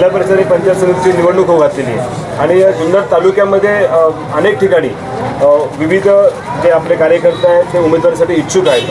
जिल्हा परिषद आणि पंचायत समितीची निवडणूक होऊ घातलेली आहे. आणि या जुन्नर तालुक्यामध्ये अनेक ठिकाणी विविध जे आपले कार्यकर्ते आहेत ते उमेदवारीसाठी इच्छुक आहेत.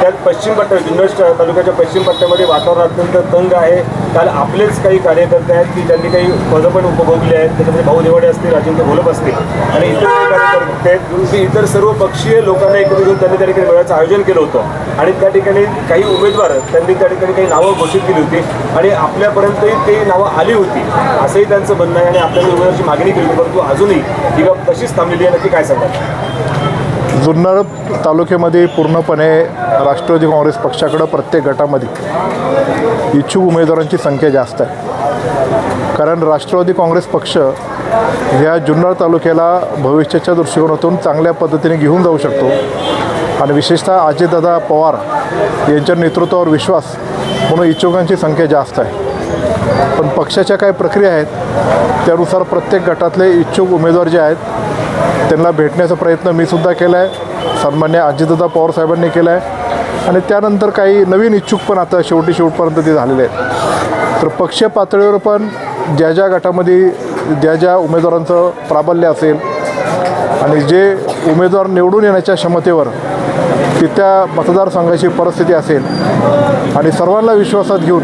त्यात पश्चिम पट्टा जुन्नर तालुक्याच्या पश्चिम पट्ट्यामध्ये वातावरण अत्यंत तंग आहे. काल आपलेच काही कार्यकर्ते आहेत की ज्यांनी काही पदं पण उपभोगली आहेत. त्याच्यामध्ये भाऊ देवाडे असतील राजेंद्र घोलप असतील. आणि इतर काही कार्यकर्ते आहेत. की इतर सर्व पक्षीय लोकांना एकत्र घेऊन त्यांनी त्या ठिकाणी मेळाव्याचं आयोजन केलं होतं. आणि त्या ठिकाणी काही उमेदवार त्यांनी त्या ठिकाणी काही नावं घोषित केली होती. आणि आपल्यापर्यंतही ते नावं आली होती. असंही त्यांचं म्हणणं आहे आणि आपल्याला उमेदवाराची मागणी केली होती. परंतु अजूनही ही बाब तशीच थांबलेली आहे. नक्की काय जुन्नर तालुक्यामध्ये पूर्णपणे राष्ट्रवादी काँग्रेस पक्षाकडं प्रत्येक गटामध्ये इच्छुक उमेदवारांची संख्या जास्त आहे. कारण राष्ट्रवादी काँग्रेस पक्ष ह्या जुन्नर तालुक्याला भविष्याच्या दृष्टिकोनातून चांगल्या पद्धतीने घेऊन जाऊ शकतो. आणि विशेषतः अजितदादा पवार यांच्या नेतृत्वावर विश्वास म्हणून इच्छुकांची संख्या जास्त आहे. पण पक्षाच्या काही प्रक्रिया आहेत त्यानुसार प्रत्येक गटातले इच्छुक उमेदवार जे आहेत त्यांना भेटण्याचा प्रयत्न मी सुद्धा केला आहे सन्मान्य अजितदादा पवार साहेबांनी केला आहे आणि त्यानंतर काही नवीन इच्छुक पण आता शेवटी शेवटपर्यंत ते झालेले आहेत. तर पक्ष पातळीवर पण ज्या ज्या गटामध्ये ज्या ज्या उमेदवारांचं प्राबल्य असेल आणि जे उमेदवार निवडून येण्याच्या क्षमतेवर ती त्या मतदारसंघाची परिस्थिती असेल आणि सर्वांना विश्वासात घेऊन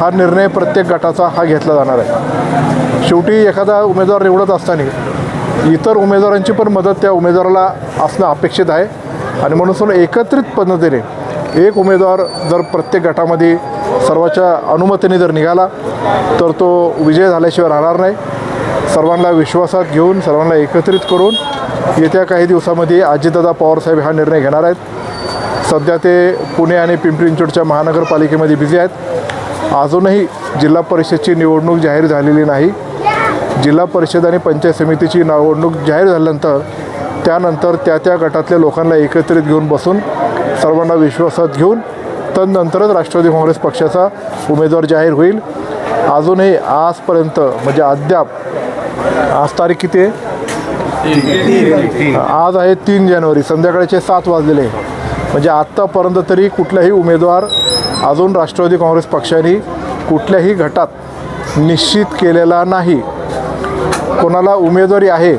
हा निर्णय प्रत्येक गटाचा हा घेतला जाणार आहे. शेवटी एखादा उमेदवार निवडत असताना इतर उमेदवारांची पण मदत त्या उमेदवाराला असणं अपेक्षित आहे. आणि म्हणून एकत्रित पद्धतीने एक उमेदवार जर प्रत्येक गटामध्ये सर्वाच्या अनुमतीने जर निघाला तर तो विजय झाल्याशिवाय राहणार नाही. सर्वांना विश्वासात घेऊन सर्वांना एकत्रित करून येत्या काही दिवसामध्ये अजितदादा पवारसाहेब हा निर्णय घेणार आहेत. सध्या ते पुणे आणि पिंपरी चिंचवडच्या महानगरपालिकेमध्ये बिझी आहेत. अजूनही जिल्हा परिषदची निवडणूक जाहीर झालेली नाही. जिल्हा परिषद आणि पंचायत समितीची निवडणूक जाहीर झाल्यानंतर त्यानंतर त्या त्या गटातल्या लोकांना एकत्रित घेऊन बसून सर्वांना विश्वासात घेऊन तदनंतरच राष्ट्रवादी काँग्रेस पक्षाचा उमेदवार जाहीर होईल. अजूनही आजपर्यंत म्हणजे अद्याप आज तारीख किती आहे? आज आहे तीन जानेवारी संध्याकाळचे सात वाजलेले म्हणजे आत्तापर्यंत तरी कुठलाही उमेदवार अजून राष्ट्रवादी काँग्रेस पक्षाने कुठल्याही गटात निश्चित केलेला नाही. कोणाला उमेदवारी आहे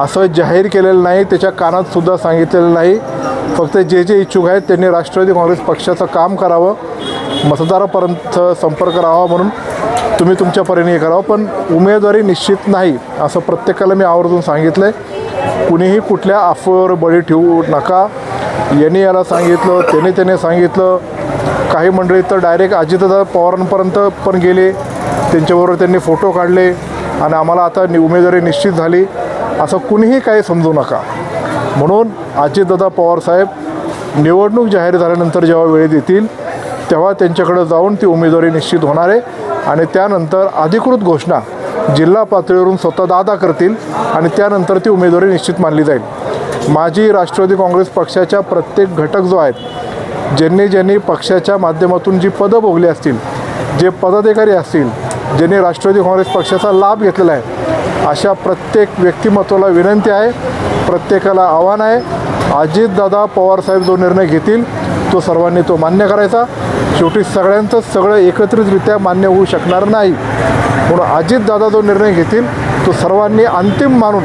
असं जाहीर केलेलं नाही त्याच्या कानात सुद्धा सांगितलेलं नाही. फक्त जे जे इच्छुक आहेत त्यांनी राष्ट्रवादी काँग्रेस पक्षाचं काम करावं मतदारापर्यंत संपर्क राहावा म्हणून तुम्ही तुमच्या परीने हे करावं. पण उमेदवारी निश्चित नाही असं प्रत्येकाला मी आवर्जून सांगितलं आहे कुणीही कुठल्या अफवेवर बळी ठेवू नका. यांनी याला सांगितलं त्याने त्याने सांगितलं. काही मंडळी तर डायरेक्ट अजितदादा पवारांपर्यंत पण गेले. त्यांच्याबरोबर त्यांनी फोटो काढले. आणि आम्हाला आता नि उमेदवारी निश्चित झाली. असं कुणीही काही समजू नका. म्हणून अजितदादा पवारसाहेब निवडणूक जाहीर झाल्यानंतर जेव्हा वेळ देतील तेव्हा त्यांच्याकडे जाऊन ती उमेदवारी निश्चित होणार आहे. आणि त्यानंतर अधिकृत घोषणा जिल्हा पातळीवरून स्वतः दादा करतील आणि त्यानंतर ती उमेदवारी निश्चित मानली जाईल. माझी राष्ट्रवादी काँग्रेस पक्षाच्या प्रत्येक घटक जो आहेत ज्यांनी ज्यांनी पक्षाच्या माध्यमातून जी पदं भोगली असतील जे पदाधिकारी असतील ज्यांनी राष्ट्रवादी काँग्रेस पक्षाचा लाभ घेतलेला आहे अशा प्रत्येक व्यक्तिमत्वाला विनंती आहे प्रत्येकाला आव्हान आहे. अजितदादा पवारसाहेब जो निर्णय घेतील तो सर्वांनी तो मान्य करायचा. शेवटी सगळ्यांचं सगळं एकत्रितरित्या मान्य होऊ शकणार नाही. म्हणून अजितदादा जो निर्णय घेतील तो सर्वांनी अंतिम मानून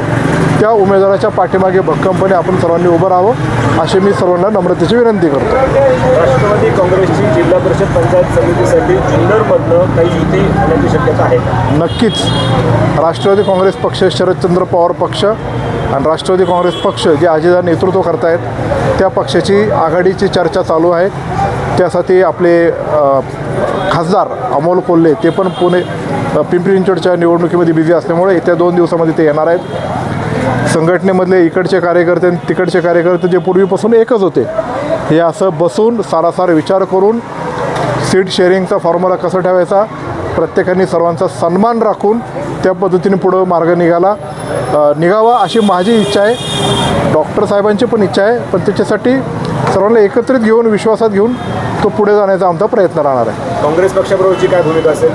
त्या उमेदवाराच्या पाठीमागे भक्कमपणे आपण सर्वांनी उभं राहावं अशी मी सर्वांना नम्रतेची विनंती करतो. राष्ट्रवादी काँग्रेसची जिल्हा परिषद पंचायत समितीसाठी जुन्नरमधनं काही युती होण्याची शक्यता आहे नक्कीच. राष्ट्रवादी काँग्रेस पक्ष शरदचंद्र पवार पक्ष आणि राष्ट्रवादी काँग्रेस पक्ष जे अजितदार नेतृत्व करतायत त्या पक्षाची आघाडीची चर्चा चालू आहे. त्यासाठी आपले खासदार अमोल कोल्हे ते पण पुणे पिंपरी चिंचवडच्या निवडणुकीमध्ये बिझी असल्यामुळे येत्या दोन दिवसामध्ये ते येणार आहेत. संघटनेमधले इकडचे कार्यकर्ते आणि तिकडचे कार्यकर्ते जे पूर्वीपासून एकच होते हे असं बसून सारासार विचार करून सीट शेअरिंगचा फॉर्म्युला कसा ठेवायचा प्रत्येकाने सर्वांचा सन्मान राखून त्या पद्धतीने पुढं मार्ग निघाला. निघावा अशी माझी इच्छा आहे. डॉक्टर साहेबांची पण इच्छा आहे पण त्याच्यासाठी सर्वांना एकत्रित घेऊन विश्वासात घेऊन तो पुढे जाण्याचा आमचा प्रयत्न राहणार आहे. काँग्रेस पक्षाबरोबरची काय भूमिका असेल?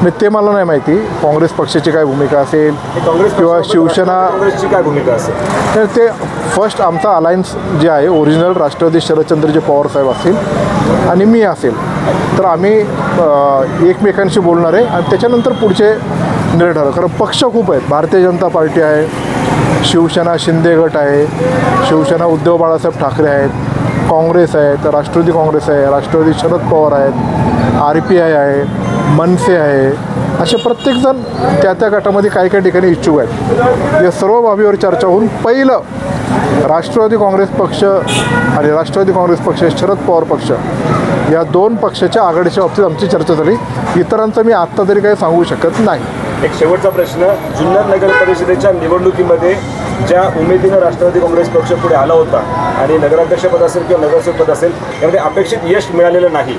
आणि ते मला नाही माहिती. काँग्रेस पक्षाची काय भूमिका असेल काँग्रेस किंवा शिवसेना काँग्रेसची काय भूमिका असेल? तर ते फर्स्ट आमचा अलायन्स जे आहे ओरिजिनल राष्ट्रवादी शरदचंद्रजी पवार साहेब असतील आणि मी असेल. तर आम्ही एकमेकांशी बोलणार आहे आणि त्याच्यानंतर पुढचे निर्णय ठरव कारण पक्ष खूप आहेत. भारतीय जनता पार्टी आहे शिवसेना शिंदे गट आहे शिवसेना उद्धव बाळासाहेब ठाकरे आहेत काँग्रेस आहेत राष्ट्रवादी काँग्रेस आहे राष्ट्रवादी शरद पवार आहेत आर पी आय आहे मनसे आहे. असे प्रत्येकजण त्या त्या गटामध्ये काही काही ठिकाणी इच्छुक आहेत. या सर्व बाबीवर चर्चा होऊन पहिलं राष्ट्रवादी काँग्रेस पक्ष आणि राष्ट्रवादी काँग्रेस पक्ष शरद पवार पक्ष या दोन पक्षाच्या आघाडीच्या बाबतीत आमची चर्चा झाली. इतरांचं मी आत्ता तरी काही सांगू शकत नाही. एक शेवटचा प्रश्न. जुन्नर नगर परिषदेच्या निवडणुकीमध्ये ज्या उमेदीनं राष्ट्रवादी काँग्रेस पक्ष पुढे आला होता आणि नगराध्यक्षपद असेल किंवा नगरसेवक पद असेल यामध्ये अपेक्षित यश मिळालेलं नाही.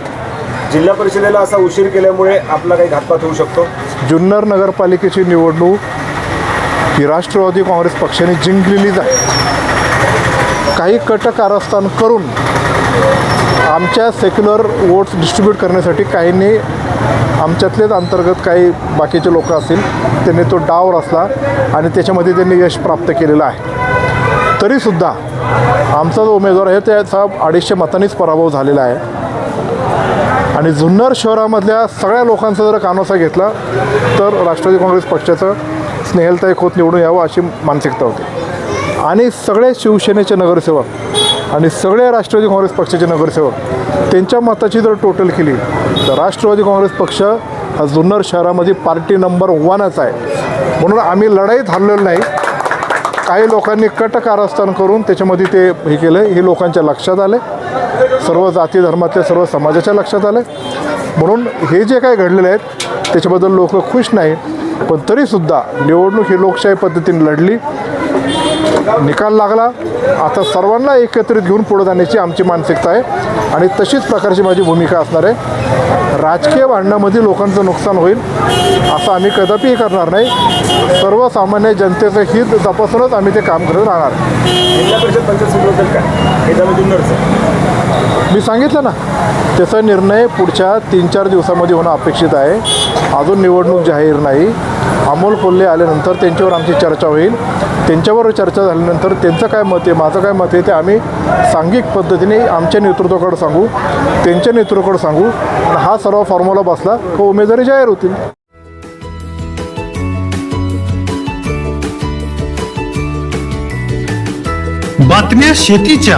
जिल्हा परिषदेला असा उशीर केल्यामुळे आपला काही घातपात होऊ शकतो? जुन्नर नगरपालिकेची निवडणूक ही राष्ट्रवादी काँग्रेस पक्षाने जिंकलेलीच आहे. काही कट कारस्थान करून आमच्या सेक्युलर वोट्स डिस्ट्रीब्यूट करण्यासाठी काहींनी आमच्यातलेच अंतर्गत काही बाकीचे लोक असतील त्यांनी तो डाव रचला आणि त्याच्यामध्ये त्यांनी यश प्राप्त केलेलं आहे. तरीसुद्धा आमचा जो उमेदवार आहे त्याचा अडीचशे मतांनीच पराभव झालेला आहे. आणि जुन्नर शहरामधल्या सगळ्या लोकांचा जर कानोसा घेतला तर राष्ट्रवादी काँग्रेस पक्षाचं स्नेहलताई खोत निवडून यावं अशी मानसिकता होती. आणि सगळे शिवसेनेचे नगरसेवक आणि सगळे राष्ट्रवादी काँग्रेस पक्षाचे नगरसेवक त्यांच्या मताची जर टोटल केली तर राष्ट्रवादी काँग्रेस पक्ष हा जुन्नर शहरामध्ये पार्टी नंबर वनच आहे. म्हणून आम्ही लढाईत हरलेलो नाही. काही लोकांनी कट कारस्थान करून त्याच्यामध्ये ते हे केलं हे लोकांच्या लक्षात आलं. सर्व जाती धर्मातल्या सर्व समाजाच्या लक्षात आलं म्हणून हे जे काय घडलेले आहेत त्याच्याबद्दल लोक खुश नाही पण तरीसुद्धा निवडणूक ही लोकशाही पद्धतीने लढली. निकाल लागला. आता सर्वांना एकत्रित घेऊन पुढे जाण्याची आमची मानसिकता आहे. आणि तशीच प्रकारची माझी भूमिका असणार आहे. राजकीय भांडणामध्ये लोकांचं नुकसान होईल असं आम्ही कदापिही करणार नाही. सर्वसामान्य जनतेचं हित जपासूनच आम्ही ते काम करत राहणार. जिल्हा परिषद पंचायत मी सांगितलं ना. त्याचा निर्णय पुढच्या तीन चार दिवसामध्ये होणं अपेक्षित आहे. अजून निवडणूक जाहीर नाही. अमोल कोल्हे आल्यानंतर त्यांच्यावर आमची चर्चा होईल. त्यांच्यावर चर्चा झाल्यानंतर त्यांचं काय मत आहे माझं काय मत आहे ते आम्ही सांघिक पद्धतीने आमच्या नेतृत्वाकडे सांगू त्यांच्या नेतृत्वाकडे सांगू. आणि हा सर्व फॉर्म्युला बसला तर उमेदवारी जाहीर होतील. बातम्या शेतीच्या.